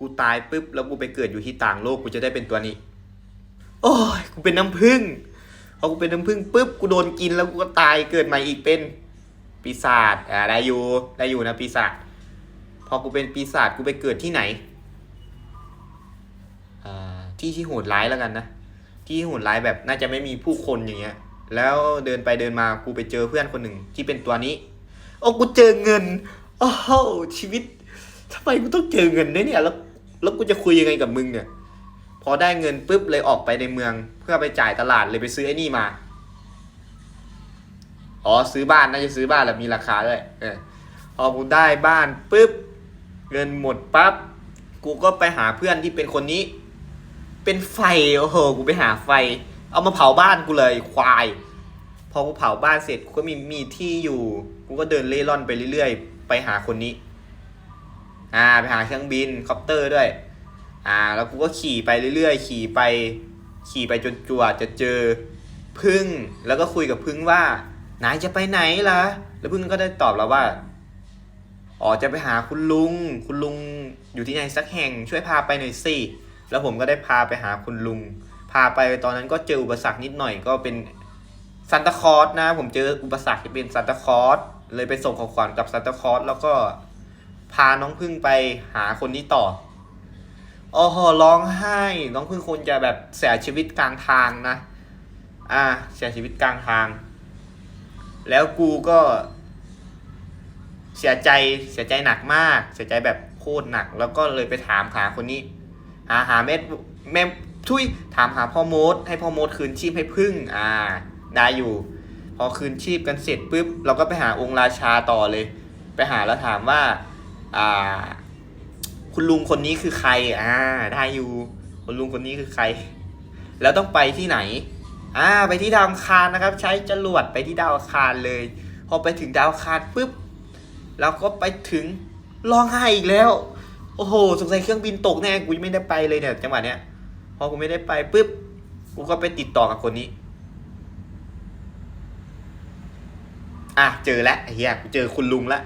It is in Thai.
กูตายปุ๊บแล้วกูไปเกิดอยู่ที่ต่างโลกกูจะได้เป็นตัวนี้ โอ้ยกูเป็นน้ำผึ้งพอกูเป็นน้ำผึ้งปุ๊บกูโดนกินแล้วกูก็ตายเกิดใหม่อีกเป็นปีศาจอ่าได้อยู่ได้อยู่นะปีศาจพอกูเป็นปีศาจกูไปเกิดที่ไหนอ่าที่ที่โหดร้ายแล้วกันนะที่โหดร้ายแบบน่าจะไม่มีผู้คนอย่างเงี้ย แล้วเดินไปเดินมากูไปเจอเพื่อนคนหนึ่งที่เป็นตัวนี้ โอ้กูเจอเงินโอ้โหชีวิตทำไมกูต้องเจอเงินด้วยเนี่ยแล้ว แล้วกูจะคุยยังไงกับมึงเนี่ย พอได้เงินปุ๊บเลยออกไปในเมือง เพื่อไปจ่ายตลาดเลยไปซื้อไอ้นี่มา อ๋อซื้อบ้านน่าจะซื้อบ้านแล้วมีราคาด้วยเออพอกูได้บ้านปุ๊บเงินหมดปั๊บกูก็ไปหาเพื่อนที่เป็นคนนี้ เป็นไฟโอ้โหกูไปหาไฟ เอามาเผาบ้านกูเลยควาย พอกูเผาบ้านเสร็จกูก็มีมีที่อยู่ กูก็เดินเล่ร่อนไปเรื่อยๆ ไปหาคนนี้ อ่าไปหาเครื่องบินคอปเตอร์ด้วย อ่า แล้วกูก็ขี่ไปเรื่อยๆ ขี่ไป ขี่ไปจนจัวจะเจอพึ่งแล้วก็คุยกับพึ่งว่านายจะไปไหนล่ะ แล้วพึ่งก็ได้ตอบเราว่าอ๋อจะไปหาคุณลุง คุณลุงอยู่ที่ไหนสักแห่งช่วยพาไปหน่อยสิแล้วผมก็ได้พาไปหาคุณลุง พาไปตอนนั้นก็เจออุปสรรคนิดหน่อยก็เป็นซันตาคลอสนะ ผมเจออุปสรรคที่เป็นซันตาคลอสเลยไปส่งของขวัญกับซันตาคลอสแล้วก็ พาน้องพึ่งไปหาคนนี้ต่ออ๋อร้องไห้ น้องพึ่งคงจะแบบเสียชีวิตกลางทางนะ อ่าเสียชีวิตกลางทาง แล้วกูก็ เสียใจเสียใจหนักมาก เสียใจแบบโคตรหนัก แล้วก็เลยไปถามหาคนนี้ หาหาแม่แม่ทุยถามหาพ่อโมดให้พ่อโมดคืนชีพให้พึ่ง อ่า ได้อยู่ พอคืนชีพกันเสร็จปุ๊บเราก็ไปหาองค์ราชาต่อเลย ไปหาแล้วถามว่า อ่า คุณลุงคนนี้คือใคร อ่า ได้อยู่ คุณลุงคนนี้คือใคร แล้วต้องไปที่ไหน อ่า ไปที่ดาวคารนะครับ ใช้จรวดไปที่ดาวคารเลย พอไปถึงดาวคารปุ๊บเราก็ไปถึงร้องไห้อีกแล้ว โอ้โห สงสัยเครื่องบินตกแน่กูยังไม่ได้ไปเลยเนี่ยจังหวะเนี้ย พอกูไม่ได้ไปปุ๊บ กูก็ไปติดต่อกับคนนี้อะเจอแล้วเหี้ยกูเจอคุณลุงแล้ว